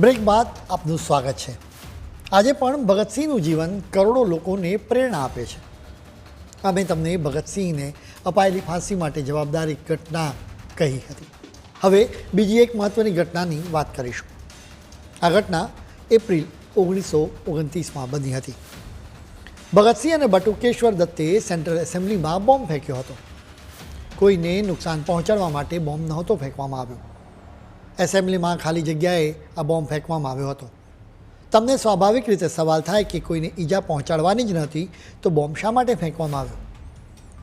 Break બાદ આપનું સ્વાગત છે. આજે પણ ભગતસિંહનું જીવન કરોડો લોકોને પ્રેરણા આપે છે. અમે તમને ભગતસિંહને અપાયેલી ફાંસી માટે જવાબદારી ઘટના કહી હતી. હવે બીજી એક મહત્ત્વની ઘટનાની વાત કરીશું. આ ઘટના એપ્રિલ ઓગણીસો ઓગણત્રીસમાં બની હતી. ભગતસિંહ અને બટુકેશ્વર દત્તે સેન્ટ્રલ એસેમ્બલીમાં બોમ્બ ફેંક્યો હતો. કોઈને નુકસાન પહોંચાડવા માટે બોમ્બ નહોતો ફેંકવામાં આવ્યો. એસેમ્બલીમાં ખાલી જગ્યાએ આ બોમ્બ ફેંકવામાં આવ્યો હતો. તમને સ્વાભાવિક રીતે સવાલ થાય કે કોઈને ઈજા પહોંચાડવાની જ નથી, તો બોમ્બ શા માટે ફેંકવામાં આવ્યો?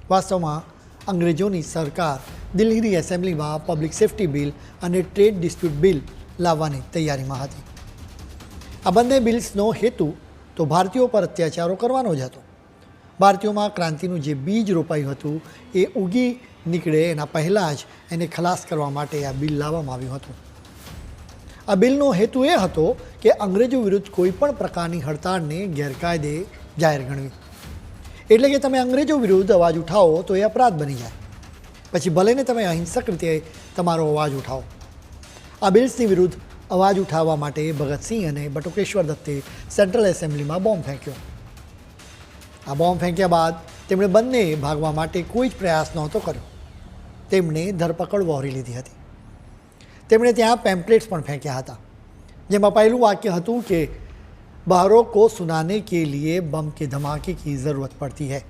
વાસ્તવમાં, અંગ્રેજોની સરકાર દિલ્હીની એસેમ્બલીમાં પબ્લિક સેફ્ટી બિલ અને ટ્રેડ ડિસ્પ્યુટ બિલ લાવવાની તૈયારીમાં હતી. આ બંને બિલ્સનો હેતુ તો ભારતીયો પર અત્યાચારો કરવાનો જ હતો. ભારતીયોમાં ક્રાંતિનું જે બીજ રોપાયું હતું, એ ઉગી નીકળે એના પહેલાં જ એને ખલાસ કરવા માટે આ બિલ લાવવામાં આવ્યું હતું. આ બિલનો હેતુ એ હતો કે અંગ્રેજો વિરુદ્ધ કોઈ પણ પ્રકારની હડતાળને ગેરકાયદે જાહેર ગણવી. એટલે કે તમે અંગ્રેજો વિરુદ્ધ અવાજ ઉઠાવો તો એ અપરાધ બની જાય. પછી ભલેને તમે અહિંસક રીતે તમારો અવાજ ઉઠાવો. આ બિલ્સની વિરુદ્ધ અવાજ ઉઠાવવા માટે ભગતસિંહ અને બટુકેશ્વર દત્તે સેન્ટ્રલ એસેમ્બલીમાં બોમ્બ ફેંક્યો. આ બોમ્બ ફેંક્યા બાદ તેમણે બંને ભાગવા માટે કોઈ જ પ્રયાસ નહોતો કર્યો. તેમણે ધરપકડ વહોરી લીધી હતી. તેમણે ત્યાં પેમ્પલેટ્સ પણ ફેંક્યા હતા, જેમાં પહેલું વાક્ય હતું કે બહારો કો સુનાને કે લીએ બમ કે ધમાકે કી જરૂરત પડતી હૈ.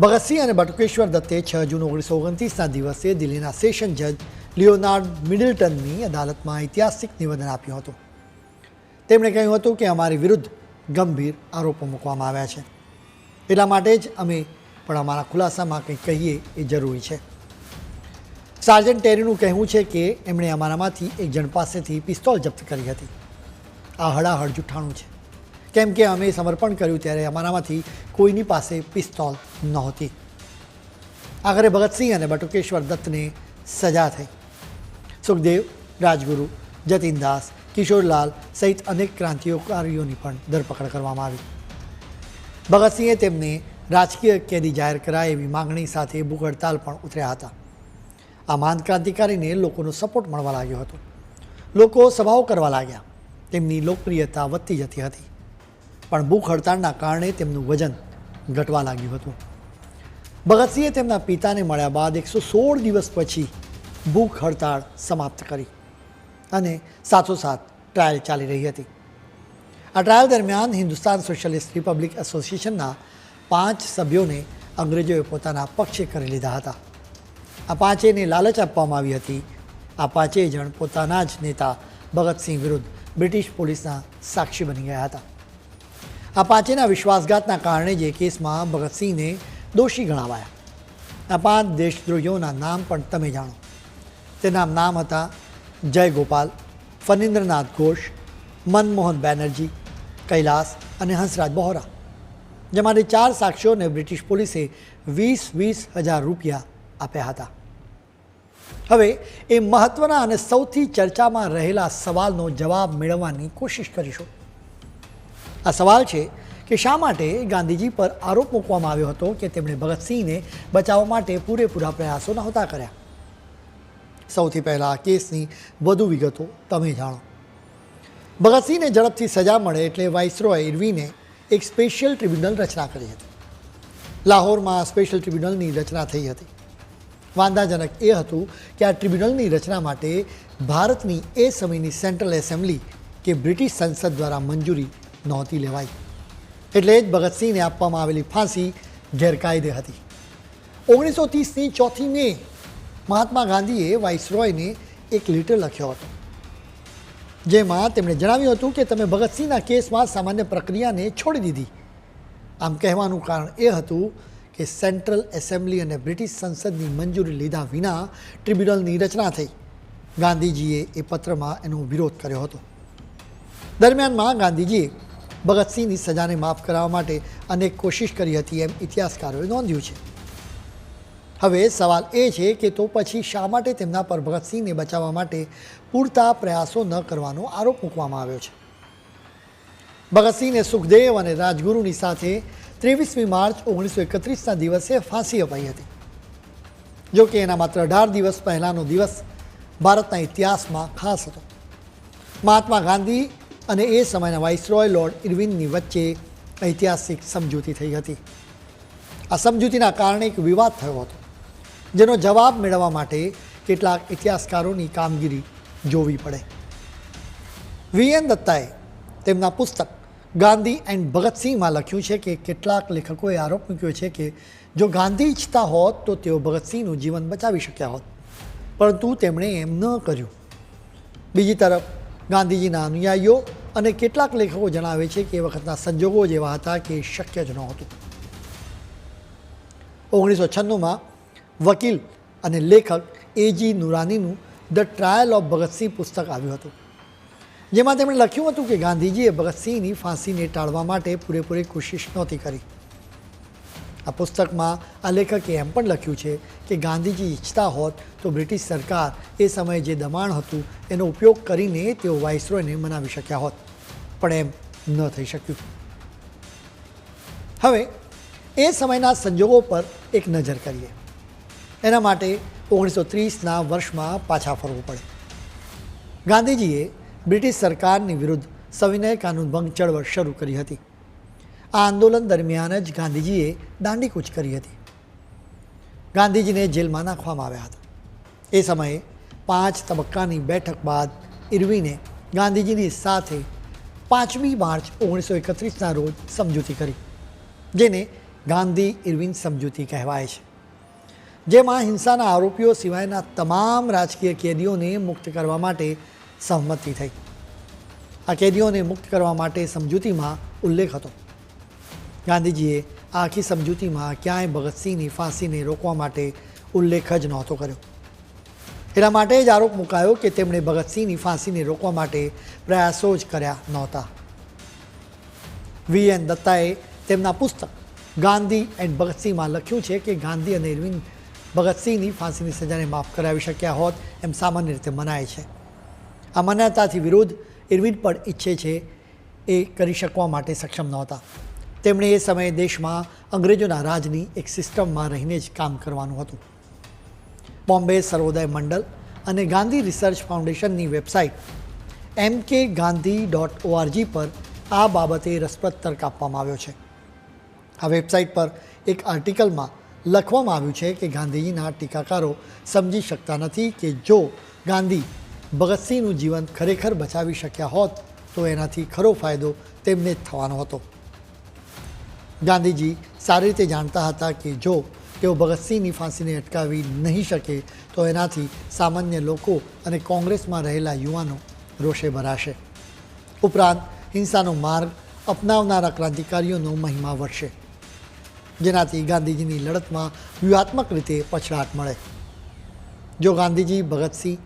ભગતસિંહ અને બટુકેશ્વર દત્તે છ જૂન ઓગણીસો ઓગણત્રીસના દિવસે દિલ્હીના સેશન જજ લિયોનાર્ડ મિડલટનની અદાલતમાં ઐતિહાસિક નિવેદન આપ્યું હતું. તેમણે કહ્યું હતું કે, અમારી વિરુદ્ધ ગંભીર આરોપો મૂકવામાં આવ્યા છે. એટલા માટે જ અમે પણ અમારા ખુલાસામાં કંઈક કહીએ એ જરૂરી છે. સાર્જન્ટ ટેરીનું કહેવું છે કે એમણે અમારામાંથી એક જણ પાસેથી પિસ્તોલ જપ્ત કરી હતી. આ હળાહળ જૂઠાણું છે. કેમ કે અમે સમર્પણ કર્યું ત્યારે અમારામાંથી કોઈની પાસે પિસ્તોલ નહોતી. આખરે ભગતસિંહ અને બટુકેશ્વર દત્તને સજા થઈ. સુખદેવ, રાજગુરુ, જતીનદાસ, કિશોરલાલ સહિત અનેક ક્રાંતિકારીઓની પણ ધરપકડ કરવામાં આવી. ભગતસિંહે તેમને રાજકીય કેદી જાહેર કરાય એવી માંગણી સાથે ભૂખ હડતાલ પણ ઉતર્યા હતા. આ મહાન ક્રાંતિકારીને લોકોનો સપોર્ટ મળવા લાગ્યો હતો. લોકો સભાઓ કરવા લાગ્યા. તેમની લોકપ્રિયતા વધતી જતી હતી. પણ ભૂખ હડતાળના કારણે તેમનું વજન ઘટવા લાગ્યું હતું. ભગતસિંહે તેમના પિતાને મળ્યા બાદ એકસો સોળ દિવસ પછી ભૂખ હડતાળ સમાપ્ત કરી અને સાથોસાથ ટ્રાયલ ચાલી રહી હતી. આ ટ્રાયલ દરમિયાન હિન્દુસ્તાન સોશિયલિસ્ટ રિપબ્લિક એસોસિએશનના પાંચ સભ્યોને અંગ્રેજોએ પોતાના પક્ષે કરી લીધા હતા. આ પાંચેને લાલચ આપવામાં આવી હતી. આ પાંચેય જણ પોતાના જ નેતા ભગતસિંહ વિરુદ્ધ બ્રિટિશ પોલીસના સાક્ષી બની ગયા હતા. આ પાંચેના વિશ્વાસઘાતના કારણે જે કેસમાં ભગતસિંહને દોષી ગણાવાયા. આ પાંચ દેશદ્રોહીઓના નામ પણ તમે જાણો. તેના નામ હતા જય ગોપાલ ફનિન્દ્રનાથ ઘોષ, મનમોહન બેનર્જી, કૈલાસ અને હંસરાજ બોહરા. જેમાંથી ચાર સાક્ષીઓને બ્રિટિશ પોલીસે વીસ વીસ હજાર રૂપિયા આપ્યા હતા. હવે એ મહત્ત્વના અને સૌથી ચર્ચામાં રહેલા સવાલનો જવાબ મેળવવાની કોશિશ કરીશું. આ સવાલ છે કે શા માટે ગાંધીજી પર આરોપ મૂકવામાં આવ્યો હતો કે તેમણે ભગતસિંહને બચાવવા માટે પૂરેપૂરા પ્રયાસો નહોતા કર્યા? સૌથી પહેલાં આ કેસની વધુ વિગતો તમે જાણો. ભગતસિંહને ઝડપથી સજા મળે એટલે વાઇસરોય ઇરવીને એક સ્પેશિયલ ટ્રિબ્યુનલ રચના કરી હતી. લાહોરમાં સ્પેશિયલ ટ્રિબ્યુનલની રચના થઈ હતી. વાંધાજનક એ હતું કે આ ટ્રિબ્યુનલની રચના માટે ભારતની એ સમયની સેન્ટ્રલ એસેમ્બલી કે બ્રિટિશ સંસદ દ્વારા મંજૂરી નહોતી લેવાઈ. એટલે જ ભગતસિંહને આપવામાં આવેલી ફાંસી ગેરકાયદે હતી. ઓગણીસો ત્રીસની ચોથી મે મહાત્મા ગાંધીએ વાઇસરોયને એક લેટર લખ્યો હતો. જેમાં તેમણે જણાવ્યું હતું કે તમે ભગતસિંહના કેસમાં સામાન્ય પ્રક્રિયાને છોડી દીધી. આમ કહેવાનું કારણ એ હતું કે સેન્ટ્રલ એસેમ્બલી અને બ્રિટિશ સંસદની મંજૂરી લીધા વિના ટ્રિબ્યુનલની રચના થઈ. ગાંધીજીએ એ પત્રમાં એનો વિરોધ કર્યો હતો. દરમિયાનમાં ગાંધીજીએ ભગતસિંહની સજાને માફ કરાવવા માટે અનેક કોશિશ કરી હતી એમ ઇતિહાસકારોએ નોંધ્યું છે. હવે સવાલ એ છે કે તો પછી શા માટે તેમના પર ભગતસિંહને બચાવવા માટે પૂરતા પ્રયાસો ન કરવાનો આરોપ મૂકવામાં આવ્યો છે? ભગતસિંહને સુખદેવ અને રાજગુરુની સાથે ત્રેવીસમી માર્ચ ઓગણીસો એકત્રીસના દિવસે ફાંસી અપાઈ હતી. જોકે એના માત્ર અઢાર દિવસ પહેલાંનો દિવસ ભારતના ઇતિહાસમાં ખાસ હતો. મહાત્મા ગાંધી અને એ સમયના વાઇસરોય લોર્ડ ઇરવિનની વચ્ચે ઐતિહાસિક સમજૂતી થઈ હતી. આ સમજૂતીના કારણે એક વિવાદ થયો હતો. જેનો જવાબ મેળવવા માટે કેટલાક ઇતિહાસકારોની કામગીરી જોવી પડે. વી. એન. દત્તાએ તેમના પુસ્તક ગાંધી એન્ડ ભગતસિંહમાં લખ્યું છે કે કેટલાક લેખકોએ આરોપ મૂક્યો છે કે જો ગાંધી ઈચ્છતા હોત તો તેઓ ભગતસિંહનું જીવન બચાવી શક્યા હોત. પરંતુ તેમણે એમ ન કર્યું. બીજી તરફ, ગાંધીજીના અનુયાયીઓ અને કેટલાક લેખકો જણાવે છે કે એ વખતના સંજોગો જેવા હતા કે શક્ય જ નહોતું. ઓગણીસો છન્નુંમાં વકીલ અને લેખક એજી નુરાનીનું ધ ટ્રાયલ ઓફ ભગતસિંહ પુસ્તક આવ્યું હતું. જેમાં તેમણે લખ્યું હતું કે ગાંધીજીએ ભગતસિંહની ફાંસીને ટાળવા માટે પૂરેપૂરી કોશિશ નહોતી કરી. આ પુસ્તકમાં આ લેખકે એમ પણ લખ્યું છે કે ગાંધીજી ઈચ્છતા હોત તો બ્રિટિશ સરકાર એ સમયે જે દબાણ હતું એનો ઉપયોગ કરીને તેઓ વાઇસરોયને મનાવી શક્યા હોત. પણ એમ ન થઈ શક્યું. હવે એ સમયના સંજોગો પર એક નજર કરીએ. એના માટે ઓગણીસો ત્રીસના વર્ષમાં પાછા ફરવું પડે. ગાંધીજીએ બ્રિટિશ સરકારની વિરુદ્ધ સવિનય કાનૂન ભંગ ચળવળ શરૂ કરી હતી. આ આંદોલન દરમિયાન જ ગાંધીજીએ દાંડીકૂચ કરી હતી. ગાંધીજીને જેલમાં નાખવામાં આવ્યા હતા. એ સમયે પાંચ તબક્કાની બેઠક બાદ ઇરવિને ગાંધીજીની સાથે પાંચમી માર્ચ ઓગણીસો એકત્રીસના રોજ સમજૂતી કરી, જેને ગાંધી ઇરવિન સમજૂતી કહેવાય છે. જેમાં હિંસાના આરોપીઓ સિવાયના તમામ રાજકીય કેદીઓને મુક્ત કરવા માટે સહમતિ થઈ. આ કેદીઓને મુક્ત કરવા માટે સમજૂતીમાં ઉલ્લેખ હતો. ગાંધીજીએ આ આખી સમજૂતીમાં ક્યાંય ભગતસિંહની ફાંસીને રોકવા માટે ઉલ્લેખ જ નહોતો કર્યો. એના માટે જ આરોપ મુકાયો કે તેમણે ભગતસિંહની ફાંસીને રોકવા માટે પ્રયાસો જ કર્યા નહોતા. વી એન દત્તાએ તેમના પુસ્તક ગાંધી એન્ડ ભગતસિંહમાં લખ્યું છે કે ગાંધી અને ઇરવિન ભગતસિંહની ફાંસીની સજાને માફ કરાવી શક્યા હોત એમ સામાન્ય રીતે મનાય છે. આ માન્યતાથી વિરુદ્ધ ઇરવિન પણ ઈચ્છે છે એ કરી શકવા માટે સક્ષમ નહોતા. તેમણે એ સમયે દેશમાં અંગ્રેજોના રાજની એક સિસ્ટમમાં રહીને જ કામ કરવાનું હતું. બોમ્બે સર્વોદય મંડળ અને Gandhi research ફાઉન્ડેશનની website M K Gandhi dot ORG પર આ બાબતે રસપ્રદ તર્ક આપવામાં આવ્યો છે. આ વેબસાઇટ પર એક આર્ટિકલમાં લખવામાં આવ્યું છે કે ગાંધીજીના ટીકાકારો સમજી શકતા નથી કે જો ગાંધી ભગતસિંહનું જીવન ખરેખર બચાવી શક્યા હોત, તો એનાથી ખરો ફાયદો તેમને જ થવાનો હતો. ગાંધીજી સારી રીતે જાણતા હતા કે જો તેઓ ભગતસિંહની ફાંસીને અટકાવી નહીં શકે, તો એનાથી સામાન્ય લોકો અને કોંગ્રેસમાં રહેલા યુવાનો રોષે ભરાશે. ઉપરાંત હિંસાનો માર્ગ અપનાવનારા ક્રાંતિકારીઓનો મહિમા વધશે. જેનાથી ગાંધીજીની લડતમાં વ્યૂહાત્મક રીતે પછડાટ મળે. જો ગાંધીજી ભગતસિંહ,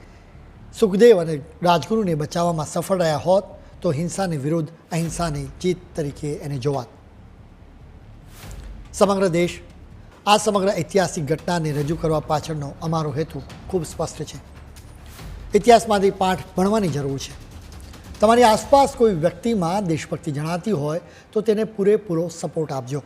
સુખદેવ અને રાજગુરુને બચાવવામાં સફળ રહ્યા હોત, તો હિંસાની વિરુદ્ધ અહિંસાની જીત તરીકે એને જોવાત. સમગ્ર દેશ આ સમગ્ર ઐતિહાસિક ઘટનાને રજૂ કરવા પાછળનો અમારો હેતુ ખૂબ સ્પષ્ટ છે. ઇતિહાસમાંથી પાઠ ભણવાની જરૂર છે. તમારી આસપાસ કોઈ વ્યક્તિમાં દેશભક્તિ જણાતી હોય, તો તેને પૂરેપૂરો સપોર્ટ આપજો.